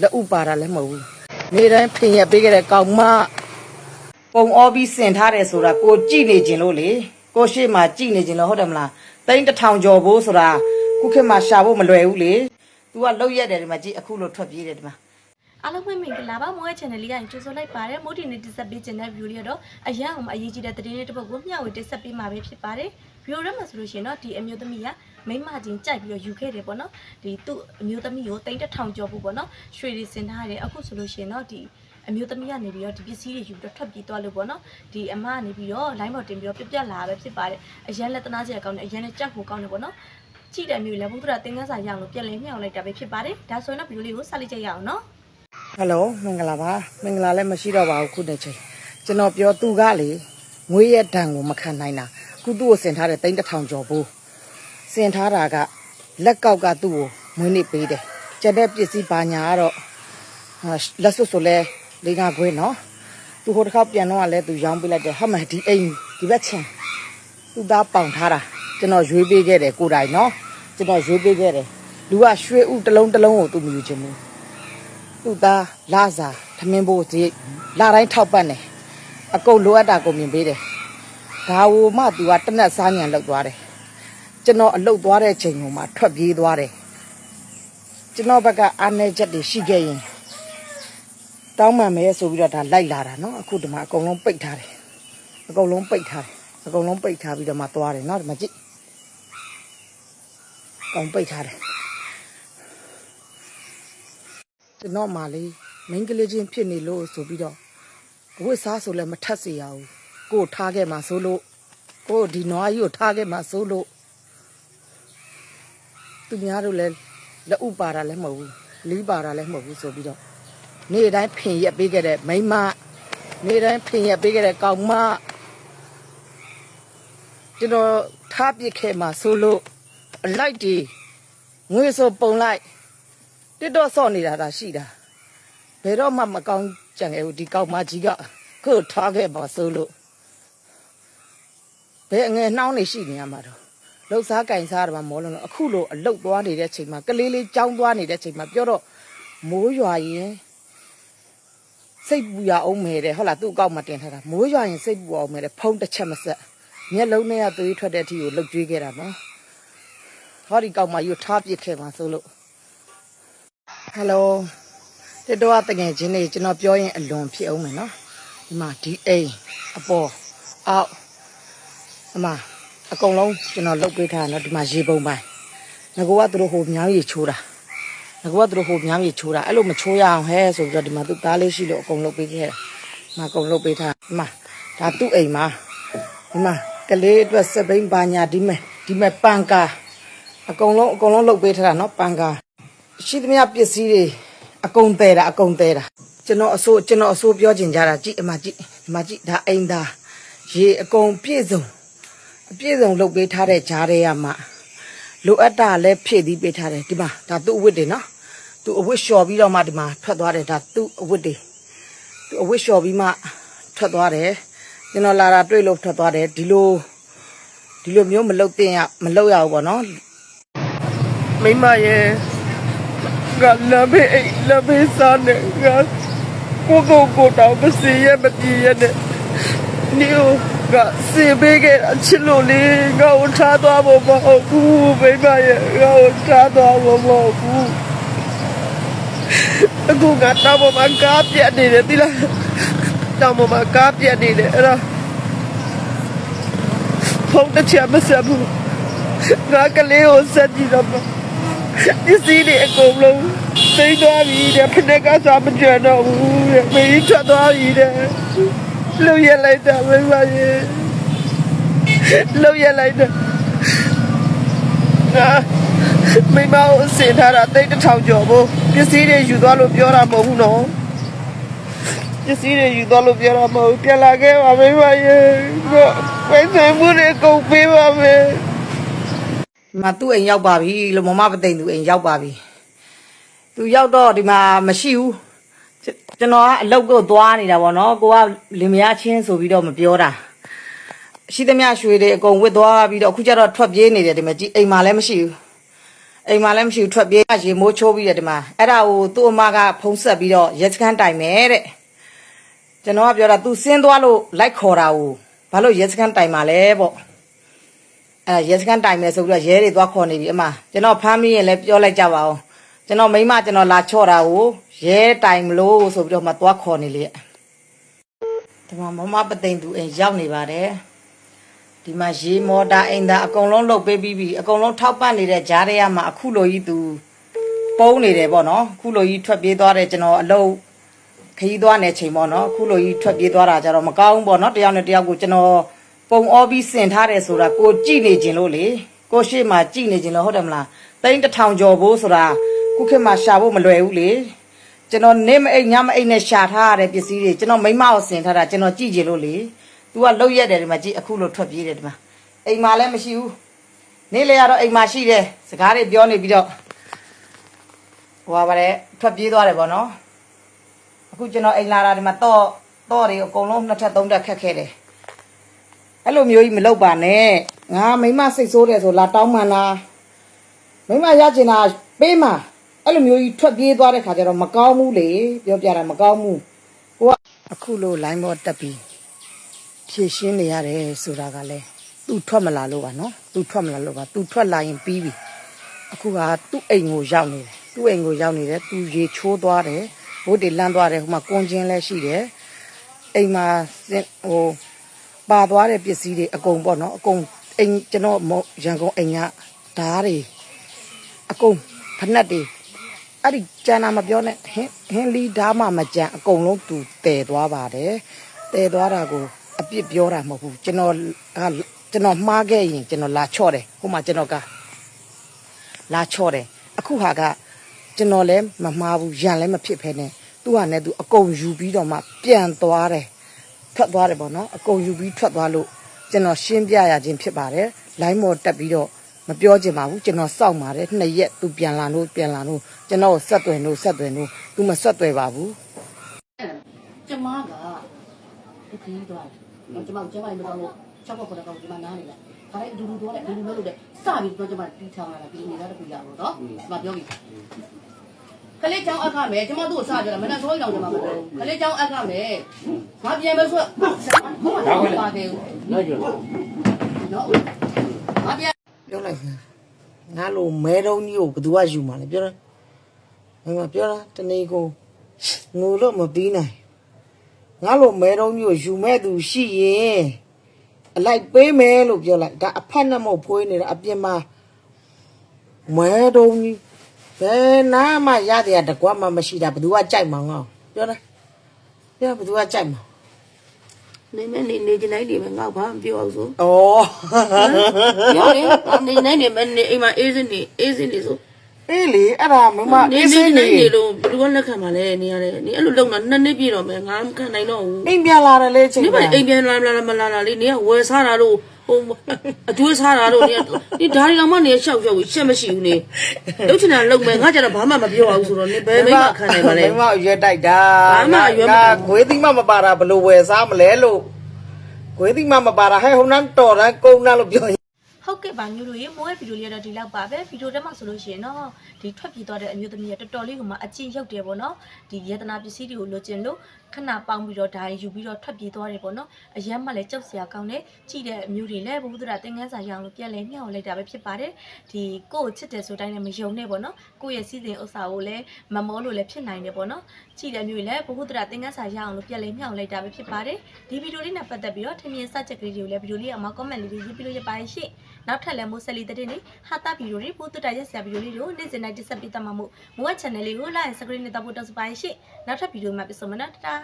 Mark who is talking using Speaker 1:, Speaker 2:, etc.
Speaker 1: လက်ဥပါတာလည်းမဟုတ်ဘူးနေတိုင်းဖင်ရပေးခဲ့တဲ့ကောင်မပုံအောပြီးစင်ထားတယ်ဆိုတာကိုကြည့်နေခြင်းလို့လေကိုရှေ့မှာကြည့်နေခြင်းလို့ဟုတ်တယ်မလားတိန်းတစ်ထောင်ကျော်ဖို့ဆိုတာခုခေတ်မှာရှာဖို့မလွယ်ဘူးလေ तू ကလောက်ရက်တယ်ဒီမှာကြည့်အခုလို့ထွက်ပြေးတယ်ဒီမှာ
Speaker 2: အားလုံးပဲမင်္ဂလာပါမိုးရဲ့ channel လေးကကြိုဆိုလိုက်ပါတယ်မိုးဒီနေ့တင်ဆက်ပေးခြင်းတဲ့ view လေးတော့အရန်အောင်အရေးကြီးတဲ့သတင်းလေးတစ်ပုဒ်ကိုမျှဝေတင်ဆက်ပေးမှာပဲဖြစ်ပါတယ် view ထဲမှာဆိုလို့ရှိရင်တော့ဒီအမျိုးသမီးက မိမချင်းကြိုက်ပြီးတော့ယူခဲ့တယ်ပေါ့နော်ဒီသူ့အမျိုးသမီးကိုတိန့်တစ်ထောင်ကျော်ဖို့ပေါ့နော်ရွှေတွေစင်ထားတယ်အခုဆိုလို့ရှိရင်တော့ဒီအမျိုးသမီးကနေပြီးတော့ဒီပစ္စည်းတွေယူပြီးတော့ထွက်ပြေးသွားလို့ပေါ့နော်ဒီအမကနေပြီးတော့ line ပေါ်တင်ပြီးတော့ပြပြလာပဲဖြစ်ပါတယ်အရန်လက်သနာစရာကောင်းတယ်အရန်နဲ့ကြောက်ဖို့ကောင်းတယ်ပေါ့နော်ကြည့်တဲ့မျိုးလည်းဘုဒ္ဓရာသင်္ကန်းစာရအောင်လို့ပြန်လည်မြှောက်လိုက်တာပဲဖြစ်ပါတယ်ဒါဆိုရင်တော့ဗီဒီယိုလေးကိုစလိုက်ကြရအောင်နော်
Speaker 1: ဟယ်လိုမင်္ဂလာပါမင်္ဂလာလည်းမရှိတော့ပါဘူးခုနှစ်ချိန်ကျွန်တော်ပြောသူကလေငွေရဲ့ဒဏ်ကိုမခံနိုင်တာခုသူ့ကိုစင်ထားတဲ့တိန်းတစ်ထောင်ကျော်ဖို့ စင်ထားတာကလက်ကောက်ကသူ့ကိုမွေးနေ့ပေးတယ်ကျန်တဲ့ပစ္စည်းပါညာကတော့ဟာလက်စွပ်ဆိုလဲလေးငါခွေးနော်သူဟိုတစ်ခေါက်ပြန်တော့ကလည်းသူရောင်းပေးလိုက်တယ်ဟာမဒီအိမ်ဒီဘက်ချင်းသူသားပေါင်ထားတာကျွန်တော်ရွေးပေးခဲ့တယ်ကိုယ်တိုင်နော်ကျွန်တော်ရွေးပေးခဲ့တယ်လူကရွှေဥတစ်လုံးတစ်လုံးကိုသူမယူချင်ဘူးသူ့သားလာစာသမင်းဘိုးစီလာတိုင်းထောက်ပတ်နေအကုန်လိုအပ်တာကုန်မြင်ပေးတယ်ဒါဝမှသူကတနက်စားညံလောက်သွားတယ် ကျွန်တော်အလုတ်သွားတဲ့ချိန်ကမှထွက်ပြေးသွားတယ်ကျွန်တော်ဘက်ကအာနေချက်တွေရှိခဲ့ရင်တောင်းမှန်မဲဆိုပြီးတော့ဒါလိုက်လာတာเนาะအခုဒီမှာအကုန်လုံးပိတ်ထားတယ်အကုန်လုံးပိတ်ထားတယ်အကုန်လုံးပိတ်ထားပြီးတော့မှသွားတယ်เนาะဒီမှာကြည့်အကုန်ပိတ်ထားတယ် ကျွန်တော်မှလေမိန်းကလေးချင်းဖြစ်နေလို့ဆိုပြီးတော့အဝတ်စားဆိုလည်းမထက်စေရဘူးကို့ထားခဲ့မှဆိုလို့ကို့ဒီနွားကြီးကိုထားခဲ့မှဆိုလို့ သူများတို့လည်းလက်ဥပါတာလည်းမဟုတ်ဘူးလီးပါတာလည်းမဟုတ်ဘူးဆိုပြီးတော့နေ့တိုင်းဖင်ရက်ပေးခဲ့တဲ့မိန်းမနေ့တိုင်းဖင်ရက်ပေးခဲ့တဲ့ကောင်မကျွန်တော်ထားပစ်ခဲ့မှဆိုလို့အလိုက်တီငွေဆိုပုံလိုက်တစ်တော့စော့နေတာဒါရှိတာဘယ်တော့မှမကောင်းကြံခဲ့ဘူးဒီကောက်မကြီးကခုတ်ထားခဲ့ပါဆိုလို့ဘယ်အငယ်နှောင်းနေရှိနေရမှာတော့ လှုပ်စားကင်စားတယ်မှာမောလုံးတော့အခုလိုအလုတ်သွားနေတဲ့ချိန်မှာကလေးလေးကြောင်းသွားနေတဲ့ချိန်မှာပြောတော့မိုးရွာရင်စိတ်ပူရအောင်မယ်တဲ့ဟုတ်လားသူ့အကောက်မှာတင်ထားတာမိုးရွာရင်စိတ်ပူအောင်မယ်တဲ့ဖုံးတစ်ချက်မဆက်မျက်လုံးနဲ့ကသွေးထွက်တဲ့အထိကိုလှုပ်ကြွေးခဲ့တာနော်ဟောဒီကောက်မယူထားပစ်ခဲ့ပါဆိုလို့ဟယ်လိုတက်တော့တငယ်ချင်းတွေကျွန်တော်ပြောရင်အလွန်ဖြစ်အောင်မယ်နော်ဒီမှာဒီအိမ်အပေါ်အောက်ဒီမှာ အကုန်လုံးကျွန်တော်လုတ်ပေးထားတာနော်ဒီမှာရေပုံပိုင်းငကောကသူတို့ဟိုမြောင်းရေချိုးတာငကောကသူတို့ဟိုမြောင်းရေချိုးတာအဲ့လိုမချိုးရအောင်ဟဲဆိုပြီးတော့ဒီမှာသူ့သားလေးရှိလို့အကုန်လုတ်ပေးခဲ့တာဒီမှာအကုန်လုတ်ပေးထားဒီမှာဒါသူ့အိမ်မှာဒီမှာကလေးအတွက်စက်ဘိန်းပါညာဒီမဲ့ဒီမဲ့ပန်ကာအကုန်လုံးအကုန်လုံးလုတ်ပေးထားတာနော်ပန်ကာရှိသမျှပစ္စည်းတွေအကုန်သေးတာအကုန်သေးတာကျွန်တော်အစိုးကျွန်တော်အစိုးပြောချင်ကြတာကြည့်အမကြည့်အမကြည့်ဒါအိမ်သားရေအကုန်ပြည့်စုံ အပြည့်စုံလုပ်ပေးထားတဲ့ဂျားတွေကမှလိုအပ်တာလည်းဖြည့်သီးပေးထားတယ်ဒီမှာဒါသူ့အဝတ်တွေနော်သူအဝတ်လျှော်ပြီးတော့မှဒီမှာထွက်သွားတယ်ဒါသူ့အဝတ်တွေသူအဝတ်လျှော်ပြီးမှထွက်သွားတယ်ကျွန်တော်လာတာတွေ့လို့ထွက်သွားတယ်ဒီလိုဒီလိုမျိုးမလုပ်တင်ရမလုပ်ရဘူးပေါ့နော်
Speaker 3: မိမရဲ့ငါလမ်းဘေးအိမ်လမ်းဘေးစားနေငါကိုကိုကိုတောင်မစီရမပြေရနဲ့နီယို ငါစေပေးခဲ့တာချစ်လို့လေငါ့ကိုထားသွားဖို့မဟုတ်ဘူးမိမရဲ့ငါ့ကိုထားသွားဖို့မဟုတ်ဘူးအခုငါတောင်းပေါ်မှာကားပြတ်နေတယ်တိလားတောင်းပေါ်မှာကားပြတ်နေတယ်အဲ့ဒါဖုန်းတစ်ချက်မဆက်ဘူးငါကလေးကိုဆက်ကြည့်တော့မှာပစ္စည်းတွေအကုန်လုံးသိမ်းသွားပြီတဲ့ဖက်ကစားမကြံတော့ဘူးတဲ့မေးထွက်သွားပြီတဲ့ လှုပ်ရက်လိုက်တာမိမရဲ့လှုပ်ရက်လိုက်တာငါမိမကိုအစင်ထားတာတိတ်တစ်ထောင်ကျော်ဖို့ပစ္စည်းတွေယူသွားလို့ပြောတာမဟုတ်ဘူးနော်ပစ္စည်းတွေယူသွားလို့ပြောတာမဟုတ်ဘူးပြန်လာခဲ့ပါမိမရဲ့ကိုယ်ဆိုင်မှုတွေကုန်ပေးပါမယ်
Speaker 1: ဒီမှာသူ့အိမ်ရောက်ပါပြီလို့မမပသိမ်သူအိမ်ရောက်ပါပြီသူရောက်တော့ဒီမှာမရှိဘူး ကျကျွန်တော်ကအလုတ်ကိုသွားနေတာပေါ့နော်ကိုကလင်မယားချင်းဆိုပြီးတော့မပြောတာရှိသမျှရွှေတွေအကုန်ဝစ်သွားပြီးတော့အခုကျတော့ထွက်ပြေးနေတယ်ဒီမှာကြည့်အိမ်မှာလည်းမရှိဘူးအိမ်မှာလည်းမရှိဘူးထွက်ပြေးရေမိုးချိုးပြီးတယ်ဒီမှာအဲ့ဒါကိုသူ့အမကဖုံးဆက်ပြီးတော့ရဲစခန်းတိုင်မယ်တဲ့ကျွန်တော်ကပြောတာ तू ဆင်းသွားလို့လိုက်ခေါ်တာကိုဘာလို့ရဲစခန်းတိုင်မှာလဲပေါ့အဲ့ရဲစခန်းတိုင်မယ်ဆိုပြီးတော့ရဲတွေသွားခေါ်နေပြီအမကျွန်တော်ဖမ်းမိရင်လည်းပြောလိုက်ကြပါဦး ကျွန်တော်မိမကျွန်တော်လာချော့တာကိုရဲတိုင်မလို့ဆိုပြီးတော့မှသွားခေါ်နေလေဒီမှာမမပသိမ်သူအိမ်ရောက်နေပါတယ်ဒီမှာရေမော်တာအိမ်သာအကုန်လုံးလုတ်ပေးပြီးပြီအကုန်လုံးထောက်ပံ့နေတဲ့ဂျားတွေကမှအခုလိုကြီးသူပုံးနေတယ်ပေါ့နော်အခုလိုကြီးထွက်ပြေးသွားတယ်ကျွန်တော်အလုပ်ခရီးသွားနေချိန်ပေါ့နော်အခုလိုကြီးထွက်ပြေးသွားတာကြတော့မကောင်းဘူးပေါ့နော်တယောက်နဲ့တယောက်ကိုကျွန်တော်ပုံအောပြီးစင်ထားတယ်ဆိုတာကိုကြည့်နေခြင်းလို့လေကိုရှေ့မှာကြည့်နေခြင်းလို့ဟုတ်တယ်မလားတိန်းတစ်ထောင်ကျော်ဖို့ဆိုတာ ခုခေတ်မှာရှာဖို့မလွယ်ဘူးလေကျွန်တော်နေမအိတ်ညမအိတ်နဲ့ရှာထားရတဲ့ပစ္စည်းတွေကျွန်တော်မိမကိုစင်ထားတာကျွန်တော်ကြည့်ခြင်းလို့လေ तू ကလှုပ်ရက်တယ်ဒီမှာကြည့်အခုလို့ထွက်ပြေးတယ်ဒီမှာအိမ်မှာလည်းမရှိဘူးနေ့လေကတော့အိမ်မှာရှိတယ်စကားတွေပြောနေပြီးတော့ဟိုပါပါတယ်ထွက်ပြေးသွားတယ်ပေါ့နော်အခုကျွန်တော်အိမ်လာတာဒီမှာတော့တော့တွေအကုန်လုံးနှစ်ထပ်သုံးထပ်ခက်ခဲတယ်အဲ့လိုမျိုးကြီးမလုပ်ပါနဲ့ငါမိမစိတ်ဆိုးတယ်ဆိုလာတောင်းမှန်လားမိမရချင်တာပေးမှာ အဲ့လိုမျိုးကြီးထွက်ပြေးသွားတဲ့ခါကျတော့မကောင်းဘူးလေပြောပြတာမကောင်းဘူးကိုကအခုလို့ line ပေါ်တက်ပြီးဖြည့်ရှင်းနေရတယ်ဆိုတာကလည်းသူထွက်မလာလို့ပါနော်သူထွက်မလာလို့ပါသူထွက်လာရင်ပြီးပြီအခုကသူ့အိမ်ကိုရောက်နေတယ်သူ့အိမ်ကိုရောက်နေတယ်သူရေချိုးသွားတယ်ဘိုးတွေလန့်သွားတယ်ဟိုမှာကွန်ချင်းလည်းရှိတယ်အိမ်မှာစင်ဟိုပါသွားတဲ့ပစ္စည်းတွေအကုန်ပေါ့နော်အကုန်အိမ်ကျွန်တော်မောရန်ကုန်အိမ်ကဓားတွေအကုန်ဖက်နှက်တွေ အဲ့ဒီကျန်တာမပြောနဲ့ဟင်းဟင်းလီဓားမှမကြံအကုန်လုံးသူတည်သွားပါတယ်တည်သွားတာကိုအပြစ်ပြောတာမဟုတ်ဘူးကျွန်တော်ကကျွန်တော်မှားခဲ့ရင်ကျွန်တော်လာချော့တယ်ဟိုမှာကျွန်တော်ကလာချော့တယ်အခုဟာကကျွန်တော်လည်းမမှားဘူးရန်လည်းမဖြစ်ဖ ೇನೆ သူကလည်းသူအကုန်ယူပြီးတော့မှပြန်သွားတယ်ထွက်သွားတယ်ပေါ့နော်အကုန်ယူပြီးထွက်သွားလို့ကျွန်တော်ရှင်းပြရခြင်းဖြစ်ပါတယ်လိုင်းမော်တက်ပြီးတော့ မပြောချင်ပါဘူးကျွန်တော်စောင့်ပါတယ်နှစ်ရက်သူပြန်လာလို့ပြန်လာလို့ကျွန်တော်ကိုဆက်သွယ်လို့ဆက်သွယ်လို့သူမဆက်သွယ်ပါဘူး
Speaker 4: ကျမကဒီခရီးသွားတယ်။ကျမကျမလည်းမတော်လို့၆ခေါက်ခေါက်တော့ကျမနားနေလိုက်။ဒါလည်းအတူတူတော့လည်းအတူတူလုပ်လို့တဲ့စပြီးတော့ကျမတီးထောင်လာတာဒီအနေနဲ့တခုရတော့နော်။ကျမပြောပြီ။ကလေးချောင်းအခမယ်ကျမတို့ကိုစပြောတာမနေ့ဆိုရင်တော့ကျမမပြောဘူး။ကလေးချောင်းအခမယ်။ငါပြန်မယ်ဆိုတော့ပါတယ်။နော်ကျော်။နော်။ငါ ပြန်
Speaker 1: ပြောလိုက်စမ်းငါလိုမဲတုံးကြီးကိုဘယ်သူကယူမှာလဲပြောတာငါမပြောတာတနေ့ကိုငိုလို့မပြီးနိုင်ငါလိုမဲတုံးကြီးကိုယူမဲ့သူရှိရင်အလိုက်ပေးမယ်လို့ပြောလိုက်ဒါအဖက်နဲ့မဟုတ်ဖွေးနေတာအပြင်မှာမဲတုံးကြီးဘယ်နာမှရတဲ့တကွာမှမရှိတာဘယ်သူကကြိုက်မှာငါပြောတာပြောဘယ်သူကကြိုက်မှာ
Speaker 4: နေမနေနေကျနိုင်နေမယ်ငါဘာမပြောအောင်ဆို
Speaker 1: ဩ
Speaker 4: ပြောလေနေနိုင်နေမနေအိမ်မှာအေးစင်းနေအေးစင်းနေဆို
Speaker 1: အေးလေအဲ့ဒါမမ
Speaker 4: နေ
Speaker 1: အေး
Speaker 4: နေ
Speaker 1: စင်း
Speaker 4: နေ
Speaker 1: နေ
Speaker 4: နေတော့ဘယ်လိုလက်ခံမှာလဲနေရတယ်နေအဲ့လိုလုံတာနှစ်နှစ်ပြည့်တော့မယ်ငါမခံနိုင်တော့ဘူး
Speaker 1: အိမ်ပြန်လာတယ်လေချိန်
Speaker 4: နေပါအိမ်ပြန်လာလာမလာလာလေးနေကဝယ်စားတာတော့ဟိုအကျွေးစားတာတော့နေဒီဓာရီကောင်မနေရှောက်ရှောက်ရှက်မရှိဘူးနေလုတ်ချင်တာလုတ်မယ်ငါကြတော့ဘာမှမပြောအောင်ဆိုတော့နေဘယ်မိမခံနိုင်ပါလဲ
Speaker 1: မိမရွက်တိုက်တာ
Speaker 4: ဘာမှရွက်မ
Speaker 1: ငါ
Speaker 4: တိုက်ဘူး
Speaker 1: ငွေသီးမမပါတာဘယ်လိုဝယ်စားမလဲလို့ ငွေသီးမမပါတာဟဲ့ဟိုနန်းတော်တန်းကုန်းနန်းလို့ပြောရင်
Speaker 2: ဟုတ်ကဲ့ပါမျိုးတို့ရေမိုးရဲ့ဗီဒီယိုလေးကတော့ဒီလောက်ပါပဲဗီဒီယိုထဲမှာဆိုလို့ရှိရင်တော့ ဒီထွက်ပြေးသွားတဲ့အမျိုးသမီးကတော်တော်လေးကမှအကျင့်ရောက်တယ်ပေါ့နော်ဒီယတနာပစ္စည်းတွေကိုလိုချင်လို့ခဏပေါင်းပြီးတော့ဒါရီယူပြီးတော့ထွက်ပြေးသွားတယ်ပေါ့နော်အရန်မှလည်းကြောက်စရာကောင်းတယ်ကြည့်တဲ့အမျိုးတွေလည်းဘုသူဒ္ဓတင်ငန်းစာရအောင်လို့ပြန်လဲမျှော်လိုက်တာပဲဖြစ်ပါတယ်ဒီကိုယ့်ကိုချစ်တယ်ဆိုတိုင်းလည်းမယုံနဲ့ပေါ့နော်ကိုယ့်ရဲ့စီစဉ်ဥစ္စာကိုလည်းမမောလို့လည်းဖြစ်နိုင်တယ်ပေါ့နော်ကြည့်တဲ့အမျိုးတွေလည်းဘုသူဒ္ဓတင်ငန်းစာရအောင်လို့ပြန်လဲမျှော်လိုက်တာပဲဖြစ်ပါတယ်ဒီဗီဒီယိုလေးနဲ့ပတ်သက်ပြီးတော့ထင်မြင်စချက်ကလေးတွေကိုလည်းဗီဒီယိုလေးအမှာ comment လေးတွေရေးပြလို့ရပါတယ်ရှင့် နောက်ထပ်လည်းမိုးဆက်လီတဲ့တဲ့နေဟာတာဗီဒီယိုတွေပို့တတရက်ဆရာဗီဒီယိုလေးတွေကိုနေ့စဉ်တိုင်းတက်ဆက်ပေးတတ်မှာမို့မိုးက channel လေးကို like subscribe နဲ့တောက်ဖို့တောက်စပါရှင့်နောက်ထပ်ဗီဒီယိုမှာပြန်ဆုံမနော်တတာ